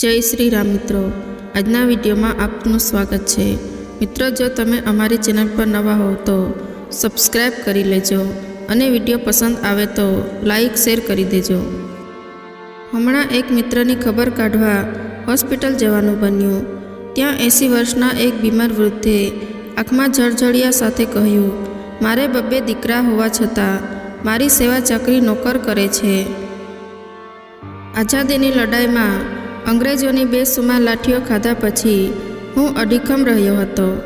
જય શ્રી રામ મિત્રો. આજના વિડીયોમાં આપનું સ્વાગત છે. મિત્રો, જો તમે અમારી ચેનલ પર નવા હો તો સબસ્ક્રાઈબ કરી લેજો અને વીડિયો પસંદ આવે તો લાઈક શેર કરી દેજો. હમણાં એક મિત્રની ખબર કાઢવા હોસ્પિટલ જવાનું બન્યું. ત્યાં એંસી વર્ષના એક બીમાર વૃદ્ધે આંખમાં જળજળિયા સાથે કહ્યું, મારે બબ્બે દીકરા હોવા છતાં મારી સેવા ચાકરી નોકર કરે છે. આઝાદીની લડાઈમાં અંગ્રેજોની બેસુમાર લાઠીઓ ખાધા પછી હું અડીખમ રહ્યો હતો.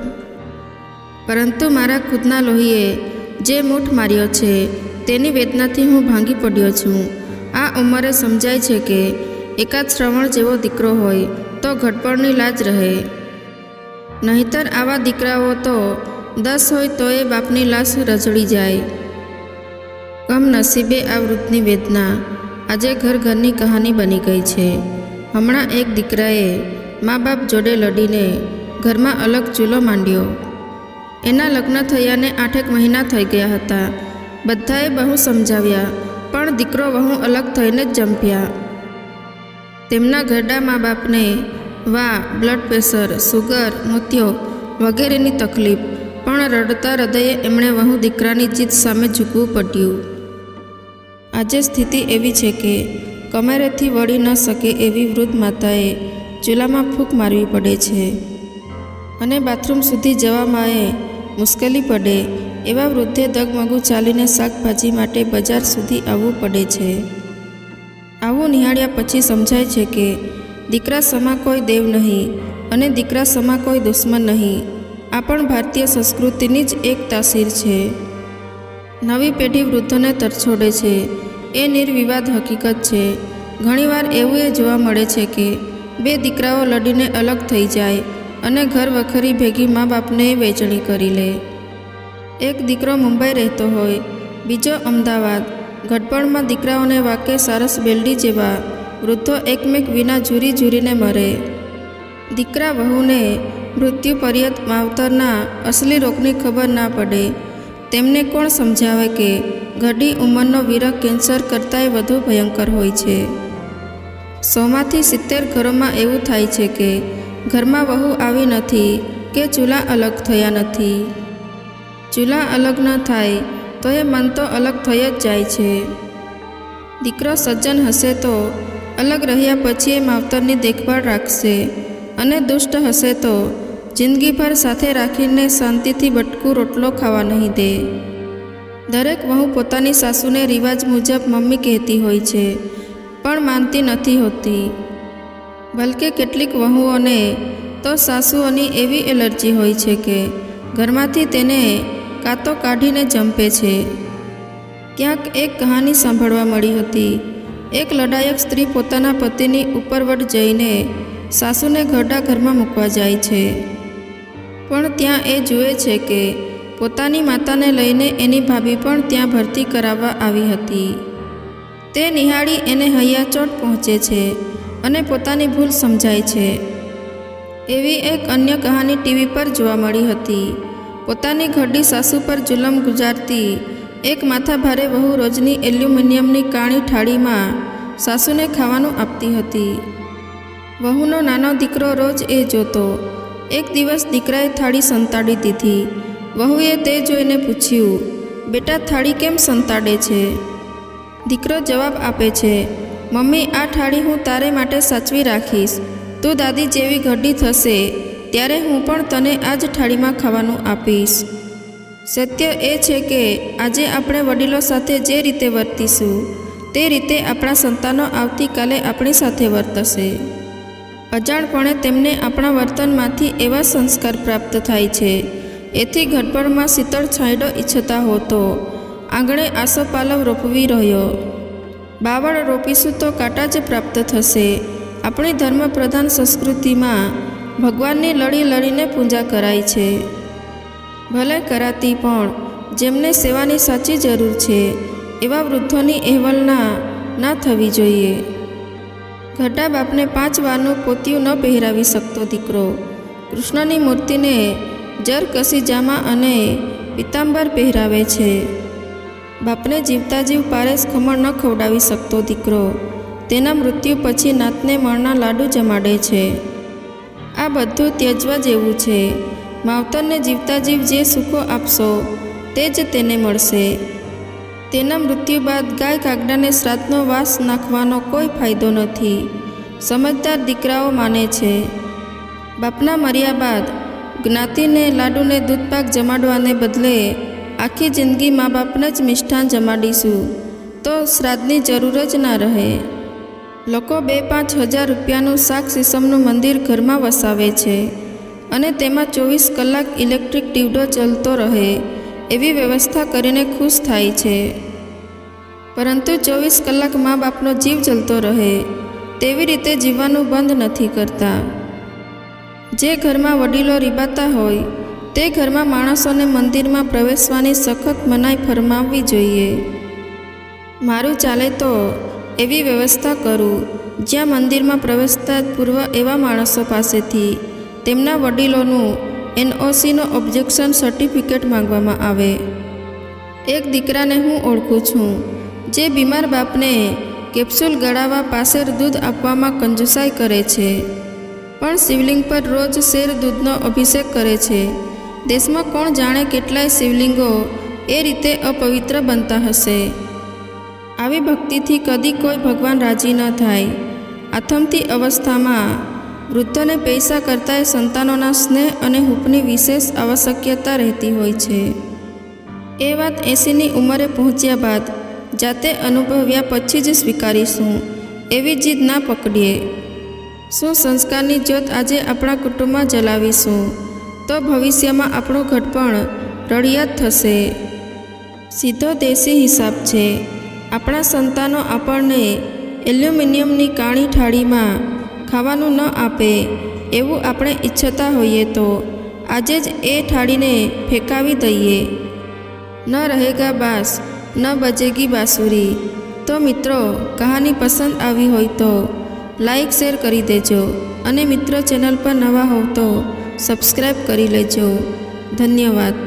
પરંતુ મારા ખુદના લોહીએ જે મૂઠ માર્યો છે, તેની વેદનાથી હું ભાંગી પડ્યો છું. આ ઉંમરે સમજાય છે કે એકાદ શ્રવણ જેવો દીકરો હોય તો ઘટપણની લાજ રહે. નહીતર આવા દીકરાઓ તો દસ હોય તો એ બાપની લાશ રજળી જાય. કમનસીબે આ વૃદ્ધની વેદના આજે ઘર ઘરની કહાની બની ગઈ છે. હમણાં એક દીકરાએ મા બાપ જોડે લડીને ઘરમાં અલગ ચૂલો માંડ્યો. એના લગ્ન થયાને આઠેક મહિના થઈ ગયા હતા. બધાએ બહુ સમજાવ્યા, પણ દીકરો વહુ અલગ થઈને જ જંપ્યા તેમના ઘરડા મા બાપને વા, બ્લડ પ્રેશર, સુગર, મોતિયો વગેરેની તકલીફ, પણ રડતા હૃદયે એમણે વહુ દીકરાની જીત સામે ઝૂકવું પડ્યું. આજે સ્થિતિ એવી છે કે કમરેથી વળી ન શકે એવી વૃદ્ધ માતાએ ચૂલામાં ફૂંક મારવી પડે છે. અને બાથરૂમ સુધી જવામાં એ મુશ્કેલી પડે એવા વૃદ્ધે દગમગું ચાલીને શાકભાજી માટે બજાર સુધી આવવું પડે છે. આવું નિહાળ્યા પછી સમજાય છે કે દીકરા સમા કોઈ દેવ નહીં અને દીકરા સમા કોઈ દુશ્મન નહીં. આ પણ ભારતીય સંસ્કૃતિની જ એક તાસીર છે. નવી પેઢી વૃદ્ધોને તરછોડે છે. એ નિર્વિવાદ હકીકત છે. ઘણીવાર એવું એ જોવા મળે છે કે બે દીકરાઓ લડીને અલગ થઈ જાય અને ઘર વખરી ભેગી મા બાપને વેચણી કરી લે. એક દીકરો મુંબઈ રહેતો હોય, બીજો અમદાવાદ. ઘટપણમાં દીકરાઓને વાકે સારસ બેલડી જેવા, વૃદ્ધો એકમેક વિના ઝૂરી ઝૂરીને મરે. દીકરા વહુને મૃત્યુ પર્યત માવતરના અસલી રોગની ખબર ના પડે. તેમને કોણ સમજાવે કે ઘડી ઉંમરનો વિરહ કેન્સર કરતાંય વધુ ભયંકર હોય છે. સોમાંથી સિત્તેર ઘરોમાં એવું થાય છે કે, ઘરમાં વહુ આવી નથી કે ચૂલા અલગ થયા નથી. ચૂલા અલગ ન થાય તો એ મન તો અલગ થઈ જ જાય છે. દીકરો સજ્જન હશે તો અલગ રહ્યા પછી એ માવતરની દેખભાળ રાખશે અને દુષ્ટ હશે તો જિંદગીભર સાથે રાખીને શાંતિથી બટકું રોટલો ખાવા નહીં દે. દરેક વહુ પોતાની સાસુને રિવાજ મુજબ મમ્મી કહેતી હોય છે, પણ માનતી નથી હોતી. બલકે કેટલીક વહુઓને તો સાસુઓની એવી એલર્જી હોય છે કે ઘરમાંથી તેને કાતો કાઢીને જંપે છે. ક્યાંક એક કહાની સાંભળવા મળી હતી. એક લડાયક સ્ત્રી પોતાના પતિની ઉપરવટ જઈને સાસુને ઘરડા ઘરમાં મૂકવા જાય છે. પણ ત્યાં એ જુએ છે કે પોતાની માતાને લઈને એની ભાભી પણ ત્યાં ભરતી કરાવવા આવી હતી. તે નિહાળી એને હૈયાચોટ પહોંચે છે અને પોતાની ભૂલ સમજાય છે. એવી એક અન્ય કહાની ટીવી પર જોવા મળી હતી. પોતાની ઘરડી સાસુ પર જુલમ ગુજારતી એક માથાભારે વહુ રોજની એલ્યુમિનિયમની કાણી થાળીમાં સાસુને ખાવાનું આપતી હતી. વહુનો નાનો દીકરો રોજ એ જોતો. એક દિવસ દીકરાએ થાળી સંતાડી દીધી. વહુએ તે જોઈને પૂછ્યું, બેટા, થાળી કેમ સંતાડે છે? દીકરો જવાબ આપે છે, મમ્મી, આ થાળી હું તારે માટે સાચવી રાખીશ. તું દાદી જેવી ઘડી થશે, ત્યારે હું પણ તને આ જ થાળીમાં ખાવાનું આપીશ. સત્ય એ છે કે આજે આપણે વડીલો સાથે જે રીતે વર્તીશું, તે રીતે આપણા સંતાનો આવતીકાલે આપણી સાથે વર્તશે. અજાણપણે તેમને આપણા વર્તનમાંથી એવા સંસ્કાર પ્રાપ્ત થાય છે એથી ઘટપણમાં શીતળ છાંયડો ઈચ્છતા હોતો. આંગણે આસોપાલવ રોપવી રહ્યો. બાવળ રોપીશું તો કાંટા જ પ્રાપ્ત થશે. આપણી ધર્મપ્રધાન સંસ્કૃતિમાં ભગવાનની લડી લડીને પૂજા કરાય છે. ભલે કરાતી પણ જેમને સેવાની સાચી જરૂર છે, એવા વૃદ્ધોની અહેવલના ના થવી જોઈએ. ઘટા બાપને પાંચ વારનું પોતિયું ન પહેરાવી શકતો દીકરો. કૃષ્ણની મૂર્તિને જર કસી જામા અને પિતાંબર પહેરાવે છે. બાપને જીવતા જીવ પારેસ ખમણ ન ખવડાવી શકતો દીકરો. તેના મૃત્યુ પછી નાતને મણના લાડુ જમાડે છે. આ બધું ત્યજવા જેવું છે. માવતરને જીવતા જીવ જે સુખો આપશો, તે જ તેને મળશે. તેના મૃત્યુ બાદ ગાય કાગડાને શ્રાદ્ધનો વાસ નાખવાનો કોઈ ફાયદો નથી. સમજદાર દીકરાઓ માને છે. બાપના મર્યા બાદ જ્ઞાતિને લાડુને દૂધપાક જમાડવાને બદલે આખી જિંદગી મા બાપને જ મિષ્ઠાન જમાડીશું. તો શ્રાદ્ધની જરૂર જ ના રહે. લોકો બે પાંચ હજાર રૂપિયાનું શાક સીસમનું મંદિર ઘરમાં વસાવે છે અને તેમાં ચોવીસ કલાક ઇલેક્ટ્રિક ટીવડો ચાલતો રહે એવી વ્યવસ્થા કરીને ખુશ થાય છે. પરંતુ ચોવીસ કલાક મા બાપનો જીવ ચલતો રહે તેવી રીતે જીવવાનું બંધ નથી કરતા. જે ઘરમાં વડીલો રીબાતા હોય, તે ઘરમાં માણસોને મંદિરમાં પ્રવેશવાની સખત મનાઈ ફરમાવવી જોઈએ. મારું ચાલે તો એવી વ્યવસ્થા કરું, જ્યાં મંદિરમાં પ્રવેશતા પૂર્વ એવા માણસો પાસેથી તેમના વડીલોનું એનઓસીનો ઓબ્જેક્શન સર્ટિફિકેટ માંગવામાં આવે. એક દીકરાને હું ઓળખું છું, જે બીમાર બાપને કેપ્સ્યુલ ગળાવા પાસેર દૂધ આપવામાં કંજુસાઈ કરે છે. પણ શિવલિંગ પર રોજ શેર દૂધનો અભિષેક કરે છે. દેશમાં કોણ જાણે કેટલાય શિવલિંગો એ રીતે અપવિત્ર બનતા હશે. આવી ભક્તિથી કદી કોઈ ભગવાન રાજી ન થાય. આથમતી અવસ્થામાં વૃદ્ધને પૈસા કરતાંય સંતાનોના સ્નેહ અને હૂંફની વિશેષ આવશ્યકતા રહેતી હોય છે. એ વાત એંસીની ઉંમરે પહોંચ્યા બાદ જાતે અનુભવ્યા પછી જ સ્વીકારીશું. એવી જીદ ના પકડીએ. શું સંસ્કારની જ્યોત આજે આપણા કુટુંબમાં જલાવીશું? તો ભવિષ્યમાં આપણું ઘટપણ રળિયાત થશે. સીધો દેશી હિસાબ છે. આપણા સંતાનો આપણને એલ્યુમિનિયમની કાણી ઠાળીમાં ખાવાનું ન આપે એવું આપણે ઈચ્છતા હોઈએ તો આજે જ એ ઠાળીને ફેંકાવી દઈએ. ન રહેગા બાસ, ન બજેગી બાંસુરી. તો મિત્રો, કહાની પસંદ આવી હોય તો લાઈક, શેર કરી દેજો અને મિત્રો ચેનલ પર નવા હોવ તો સબસ્ક્રાઈબ કરી લેજો. ધન્યવાદ.